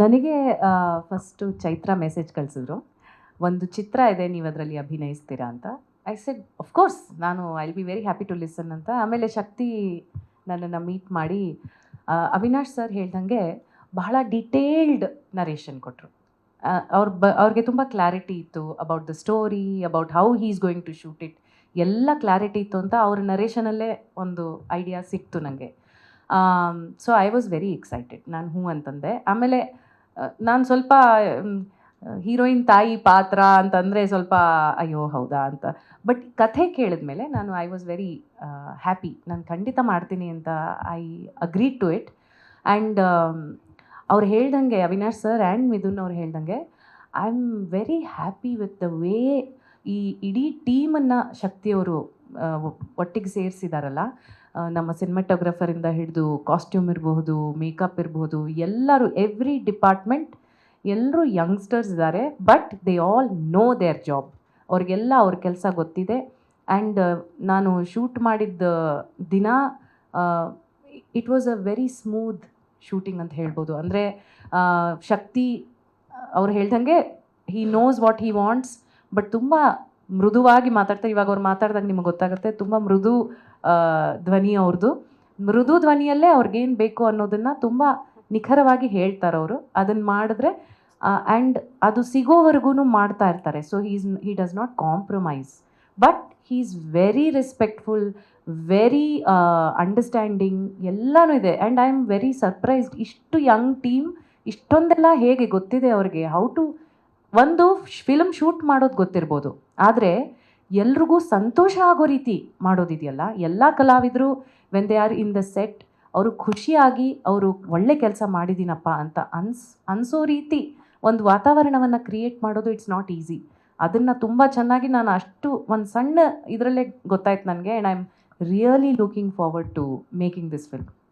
ನನಗೆ first Chaitra message ಕಳಿಸಿದ್ರು. ಒಂದು ಚಿತ್ರ ಇದೆ ನೀವು ಅದರಲ್ಲಿ ಅಭಿನಯಿಸ್ತೀರಾ ಅಂತ. ಐ ಸೆಡ್ ಕೋರ್ಸ್ ನಾನು I be very happy to listen ಅಂತ. ಆಮೇಲೆ ಶಕ್ತಿ ನನ್ನನ್ನು ಮೀಟ್ ಮಾಡಿ ಅವಿನಾಶ್ ಸರ್ ಹೇಳ್ದಂಗೆ ಬಹಳ ಡಿಟೇಲ್ಡ್ ನರೇಷನ್ ಕೊಟ್ಟರು ಅವ್ರ ಬ, ಅವ್ರಿಗೆ ತುಂಬ ಕ್ಲಾರಿಟಿ ಇತ್ತು about the story about how he is going to shoot it ಎಲ್ಲ ಕ್ಲಾರಿಟಿ ಇತ್ತು ಅಂತ ಅವ್ರ ನರೇಷನಲ್ಲೇ ಒಂದು ಐಡಿಯಾ ಸಿಕ್ತು ನನಗೆ so I was very excited ನಾನು ಹ್ಞೂ ಅಂತಂದೆ. ಆಮೇಲೆ ನಾನು ಸ್ವಲ್ಪ ಹೀರೋಯಿನ್ ತಾಯಿ ಪಾತ್ರ ಅಂತಂದರೆ ಸ್ವಲ್ಪ, ಅಯ್ಯೋ, ಹೌದಾ ಅಂತ. ಬಟ್ ಕಥೆ ಕೇಳಿದ ಮೇಲೆ ನಾನು ಐ ವಾಸ್ ವೆರಿ ಹ್ಯಾಪಿ ನಾನು ಖಂಡಿತ ಮಾಡ್ತೀನಿ ಅಂತ I agree to it and ಅವ್ರು ಹೇಳ್ದಂಗೆ, ಅವಿನಾಶ್ ಸರ್ ಆ್ಯಂಡ್ ಮಿದುನ್ ಅವ್ರು ಹೇಳ್ದಂಗೆ I am very happy with the way ಈ ಇಡೀ ಟೀಮನ್ನು ಶಕ್ತಿಯವರು ಒಟ್ಟಿಗೆ ಸೇರಿಸಿದಾರಲ್ಲ ನಮ್ಮ ಸಿನಿಮಾಟೋಗ್ರಫರಿಂದ ಹಿಡಿದು ಕಾಸ್ಟ್ಯೂಮ್ ಇರಬಹುದು ಮೇಕಪ್ ಇರಬಹುದು, ಎಲ್ಲರೂ ಎವ್ರಿ ಡಿಪಾರ್ಟ್ಮೆಂಟ್ ಎಲ್ಲರೂ ಯಂಗ್ಸ್ಟರ್ಸ್ ಇದ್ದಾರೆ but they all know their job ಅವ್ರಿಗೆಲ್ಲ ಅವ್ರ ಕೆಲಸ ಗೊತ್ತಿದೆ. ಆ್ಯಂಡ್ ನಾನು ಶೂಟ್ ಮಾಡಿದ್ದ ದಿನ it was a very smooth shooting ಅಂತ ಹೇಳ್ಬೋದು. ಅಂದರೆ ಶಕ್ತಿ, ಅವ್ರು ಹೇಳ್ದಂಗೆ he knows what he wants but ತುಂಬ ಮೃದುವಾಗಿ ಮಾತಾಡ್ತಾರೆ ಇವಾಗ ಅವ್ರು ಮಾತಾಡಿದಾಗ ನಿಮಗೆ ಗೊತ್ತಾಗುತ್ತೆ, ತುಂಬ ಮೃದು ಧ್ವನಿ ಅವ್ರದ್ದು ಮೃದು ಧ್ವನಿಯಲ್ಲೇ ಅವ್ರಿಗೇನು ಬೇಕು ಅನ್ನೋದನ್ನು ತುಂಬ ನಿಖರವಾಗಿ ಹೇಳ್ತಾರೆ ಅವರು. ಅದನ್ನು ಮಾಡಿದ್ರೆ ಆ್ಯಂಡ್ ಅದು ಸಿಗೋವರೆಗೂ ಮಾಡ್ತಾ ಇರ್ತಾರೆ. So he's he does not compromise but he is very respectful very understanding ಎಲ್ಲನೂ ಇದೆ. And I am very surprised ಇಷ್ಟು ಯಂಗ್ ಟೀಮ್ ಇಷ್ಟೊಂದೆಲ್ಲ ಹೇಗೆ ಗೊತ್ತಿದೆ ಅವ್ರಿಗೆ? ಹೌ ಟು ಒಂದು ಫಿಲ್ಮ್ ಶೂಟ್ ಮಾಡೋದು ಗೊತ್ತಿರ್ಬೋದು. ಆದರೆ ಎಲ್ರಿಗೂ ಸಂತೋಷ ಆಗೋ ರೀತಿ ಮಾಡೋದಿದೆಯಲ್ಲ, ಎಲ್ಲ ಕಲಾವಿದರು when they are in the set ಅವರು ಖುಷಿಯಾಗಿ ಅವರು ಒಳ್ಳೆ ಕೆಲಸ ಮಾಡಿದ್ದೀನಪ್ಪ ಅಂತ ಅನ್ಸ್, ಅನಿಸೋ ರೀತಿ ಒಂದು ವಾತಾವರಣವನ್ನು ಕ್ರಿಯೇಟ್ ಮಾಡೋದು ಇಟ್ಸ್ ನಾಟ್ ಈಸಿ ಅದನ್ನು ತುಂಬ ಚೆನ್ನಾಗಿ ನಾನು ಅಷ್ಟು ಒಂದು ಸಣ್ಣ ಇದರಲ್ಲೇ ಗೊತ್ತಾಯ್ತು ನನಗೆ and I am really looking forward to making this film